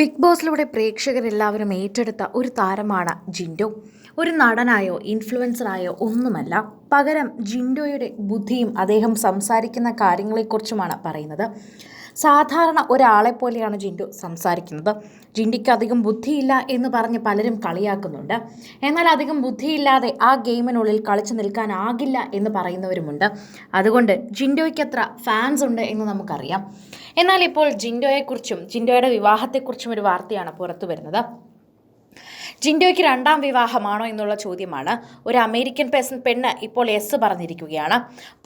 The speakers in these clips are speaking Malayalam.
ബിഗ് ബോസിലൂടെ പ്രേക്ഷകരെല്ലാവരും ഏറ്റെടുത്ത ഒരു താരമാണ് ജിൻഡോ. ഒരു നടനായോ ഇൻഫ്ലുവൻസറായോ ഒന്നുമല്ല. പകരം ജിൻഡോയുടെ ബുദ്ധിയും അദ്ദേഹം സംസാരിക്കുന്ന കാര്യങ്ങളെക്കുറിച്ചുമാണ് പറയുന്നത്. സാധാരണ ഒരാളെ പോലെയാണ് ജിൻഡു സംസാരിക്കുന്നത്. ജിൻഡിക്ക് അധികം ബുദ്ധിയില്ല എന്ന് പറഞ്ഞ് പലരും കളിയാക്കുന്നുണ്ട്. എന്നാൽ അധികം ബുദ്ധിയില്ലാതെ ആ ഗെയിമിനുള്ളിൽ കളിച്ചു നിൽക്കാനാകില്ല എന്ന് പറയുന്നവരുമുണ്ട്. അതുകൊണ്ട് ജിൻഡോയ്ക്ക് എത്ര ഫാൻസ് ഉണ്ട് എന്ന് നമുക്കറിയാം. എന്നാൽ ഇപ്പോൾ ജിൻഡോയെക്കുറിച്ചും ജിൻഡോയുടെ വിവാഹത്തെക്കുറിച്ചും ഒരു വാർത്തയാണ് പുറത്തു വരുന്നത്. ജിൻഡോയ്ക്ക് രണ്ടാം വിവാഹമാണോ എന്നുള്ള ചോദ്യമാണ് ഒരു അമേരിക്കൻ പേഴ്സൺ പെണ്ണ് ഇപ്പോൾ എസ് പറഞ്ഞിരിക്കുകയാണ്.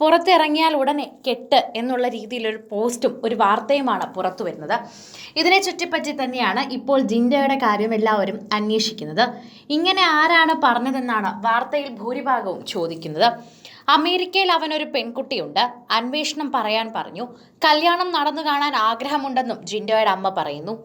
പുറത്തിറങ്ങിയാൽ ഉടനെ കെട്ട് എന്നുള്ള രീതിയിലൊരു പോസ്റ്റും ഒരു വാർത്തയുമാണ് പുറത്തു വരുന്നത്. ഇതിനെ ചുറ്റിപ്പറ്റി തന്നെയാണ് ഇപ്പോൾ ജിൻഡോയുടെ കാര്യം എല്ലാവരും അന്വേഷിക്കുന്നത്. ഇങ്ങനെ ആരാണ് പറഞ്ഞതെന്നാണ് വാർത്തയിൽ ഭൂരിഭാഗവും ചോദിക്കുന്നത്. അമേരിക്കയിൽ അവനൊരു പെൺകുട്ടിയുണ്ട്. അന്വേഷണം പറയാൻ പറഞ്ഞു. കല്യാണം നടന്നു കാണാൻ ആഗ്രഹമുണ്ടെന്നും ജിൻഡോയുടെ അമ്മ പറയുന്നു.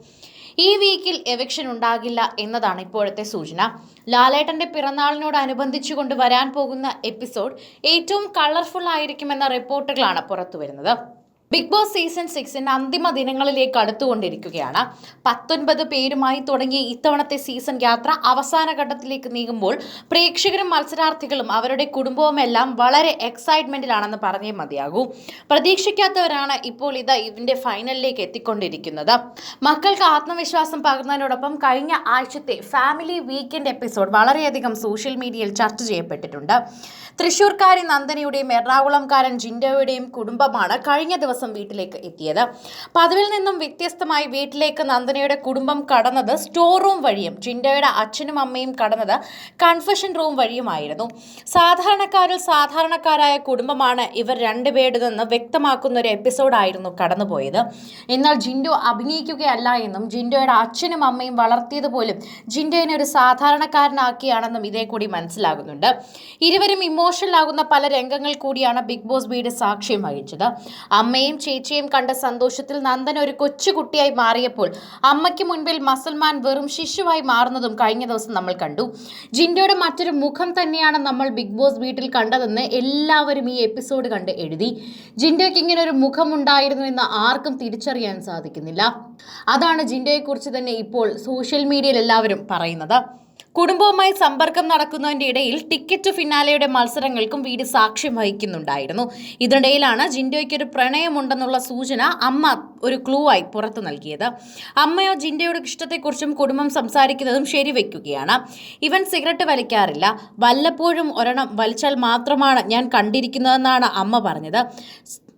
ഈ വീക്കിൽ എവിക്ഷൻ ഉണ്ടാകില്ല എന്നതാണ് ഇപ്പോഴത്തെ സൂചന. ലാലേട്ടന്റെ പിറന്നാളിനോടനുബന്ധിച്ചുകൊണ്ട് വരാൻ പോകുന്ന എപ്പിസോഡ് ഏറ്റവും കളർഫുൾ ആയിരിക്കുമെന്ന റിപ്പോർട്ടുകളാണ് പുറത്തുവരുന്നത്. ബിഗ് ബോസ് സീസൺ സിക്സിന്റെ അന്തിമ ദിനങ്ങളിലേക്ക് അടുത്തുകൊണ്ടിരിക്കുകയാണ്. പത്തൊൻപത് പേരുമായി തുടങ്ങിയ ഇത്തവണത്തെ സീസൺ യാത്ര അവസാന ഘട്ടത്തിലേക്ക് നീങ്ങുമ്പോൾ പ്രേക്ഷകരും മത്സരാർത്ഥികളും അവരുടെ കുടുംബവുമെല്ലാം വളരെ എക്സൈറ്റ്മെന്റിലാണെന്ന് പറഞ്ഞേ മതിയാകൂ. പ്രതീക്ഷിക്കാത്തവരാണ് ഇപ്പോൾ ഇത് ഇതിന്റെ ഫൈനലിലേക്ക് എത്തിക്കൊണ്ടിരിക്കുന്നത്. മക്കൾക്ക് ആത്മവിശ്വാസം പകർന്നതിനോടൊപ്പം കഴിഞ്ഞ ആഴ്ചത്തെ ഫാമിലി വീക്കെൻഡ് എപ്പിസോഡ് വളരെയധികം സോഷ്യൽ മീഡിയയിൽ ചർച്ച ചെയ്യപ്പെട്ടിട്ടുണ്ട്. തൃശൂർക്കാരി നന്ദനയുടെയും എറണാകുളംകാരൻ ജിൻഡോയുടെയും കുടുംബമാണ് കഴിഞ്ഞ ദിവസം വീട്ടിലേക്ക് എത്തിയത്. പതിവിൽ നിന്നും വ്യത്യസ്തമായി വീട്ടിലേക്ക് നന്ദനയുടെ കുടുംബം കടന്നത് സ്റ്റോർ റൂം വഴിയും ജിൻഡയുടെ അച്ഛനും അമ്മയും കടന്നത് കൺഫഷൻ റൂം വഴിയുമായിരുന്നു. സാധാരണക്കാരിൽ സാധാരണക്കാരായ കുടുംബമാണ് ഇവർ രണ്ടുപേരുടെ നിന്ന് വ്യക്തമാക്കുന്ന ഒരു എപ്പിസോഡായിരുന്നു കടന്നുപോയത്. എന്നാൽ ജിൻഡോ അഭിനയിക്കുകയല്ല എന്നും ജിൻഡോയുടെ അച്ഛനും അമ്മയും വളർത്തിയത് പോലും ജിൻഡോയിനെ ഒരു സാധാരണക്കാരനാക്കിയാണെന്നും ഇതേ കൂടി മനസ്സിലാകുന്നുണ്ട്. ഇരുവരും ഇമോഷണൽ ആകുന്ന പല രംഗങ്ങൾ കൂടിയാണ് ബിഗ് ബോസ് വീട് സാക്ഷ്യം വഹിച്ചത്. അമ്മയും ചേച്ചിയും കണ്ട സന്തോഷത്തിൽ നന്ദൻ ഒരു കൊച്ചുകുട്ടിയായി മാറിയപ്പോൾ അമ്മയ്ക്ക് മുൻപിൽ മസൽമാൻ വെറും ശിശുവായി മാറുന്നതും കഴിഞ്ഞ ദിവസം നമ്മൾ കണ്ടു. ജിൻഡോയുടെ മറ്റൊരു മുഖം തന്നെയാണ് നമ്മൾ ബിഗ് ബോസ് വീട്ടിൽ കണ്ടതെന്ന് എല്ലാവരും ഈ എപ്പിസോഡ് കണ്ട് എഴുതി. ജിൻഡോയ്ക്ക് ഇങ്ങനെ ഒരു മുഖമുണ്ടായിരുന്നു എന്ന് ആർക്കും തിരിച്ചറിയാൻ സാധിക്കുന്നില്ല. അതാണ് ജിൻഡോയെക്കുറിച്ച് തന്നെ ഇപ്പോൾ സോഷ്യൽ മീഡിയയിൽ എല്ലാവരും പറയുന്നത്. കുടുംബവുമായി സമ്പർക്കം നടക്കുന്നതിന്റെ ഇടയിൽ ടിക്കറ്റ് ഫിനാലയുടെ മത്സരങ്ങൾക്കും വീട് സാക്ഷ്യം വഹിക്കുന്നുണ്ടായിരുന്നു. ഇതിനിടയിലാണ് ജിൻഡോയ്ക്ക് ഒരു പ്രണയമുണ്ടെന്നുള്ള സൂചന അമ്മ ഒരു ക്ലൂ ആയി പുറത്തു നൽകിയത്. അമ്മയോ ജിൻഡോയുടെ ഇഷ്ടത്തെക്കുറിച്ചും കുടുംബം സംസാരിക്കുന്നതും ശരിവെക്കുകയാണ്. ഇവൻ സിഗരറ്റ് വലിക്കാറില്ല. വല്ലപ്പോഴും ഒരെണ്ണം വലിച്ചാൽ മാത്രമാണ് ഞാൻ കണ്ടിരിക്കുന്നതെന്നാണ് അമ്മ പറഞ്ഞത്.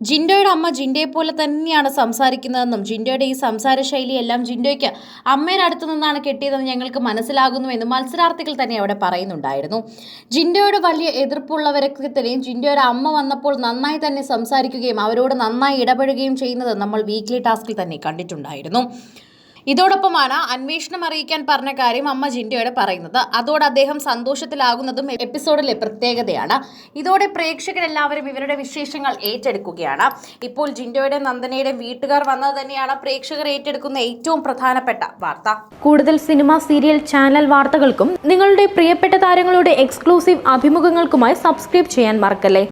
ജിൻഡോയുടെ അമ്മ ജിൻഡയെ പോലെ തന്നെയാണ് സംസാരിക്കുന്നതെന്നും ജിൻഡോയുടെ ഈ സംസാര ശൈലി എല്ലാം ജിൻഡോയ്ക്ക് അമ്മയുടെ അടുത്തു നിന്നാണ് കിട്ടിയതെന്ന് ഞങ്ങൾക്ക് മനസ്സിലാകുന്നു മനസ്സിലാകുന്നുവെന്നും മത്സരാർത്ഥികൾ തന്നെ അവിടെ പറയുന്നുണ്ടായിരുന്നു. ജിൻഡോയുടെ വലിയ എതിർപ്പുള്ളവരൊക്കെ തന്നെയും ജിൻഡോയുടെ അമ്മ വന്നപ്പോൾ നന്നായി തന്നെ സംസാരിക്കുകയും അവരോട് നന്നായി ഇടപെടുകയും ചെയ്യുന്നത് നമ്മൾ വീക്ക്ലി ടാസ്കിൽ തന്നെ കണ്ടിട്ടുണ്ടായിരുന്നു. ഇതോടൊപ്പമാണ് അന്വേഷണം അറിയിക്കാൻ പറഞ്ഞ കാര്യം അമ്മ ജിൻഡോയോട് പറയുന്നത്. അതോടെ അദ്ദേഹം സന്തോഷത്തിലാകുന്നതും എപ്പിസോഡിലെ പ്രത്യേകതയാണ്. ഇതോടെ പ്രേക്ഷകരെല്ലാവരും ഇവരുടെ വിശേഷങ്ങൾ ഏറ്റെടുക്കുകയാണ്. ഇപ്പോൾ ജിൻഡോയുടെ നന്ദനയുടെ വീട്ടുകാർ വന്നത് തന്നെയാണ് പ്രേക്ഷകർ ഏറ്റെടുക്കുന്ന ഏറ്റവും പ്രധാനപ്പെട്ട വാർത്ത. കൂടുതൽ സിനിമ സീരിയൽ ചാനൽ വാർത്തകൾക്കും നിങ്ങളുടെ പ്രിയപ്പെട്ട താരങ്ങളുടെ എക്സ്ക്ലൂസീവ് അഭിമുഖങ്ങൾക്കുമായി സബ്സ്ക്രൈബ് ചെയ്യാൻ മറക്കല്ലേ?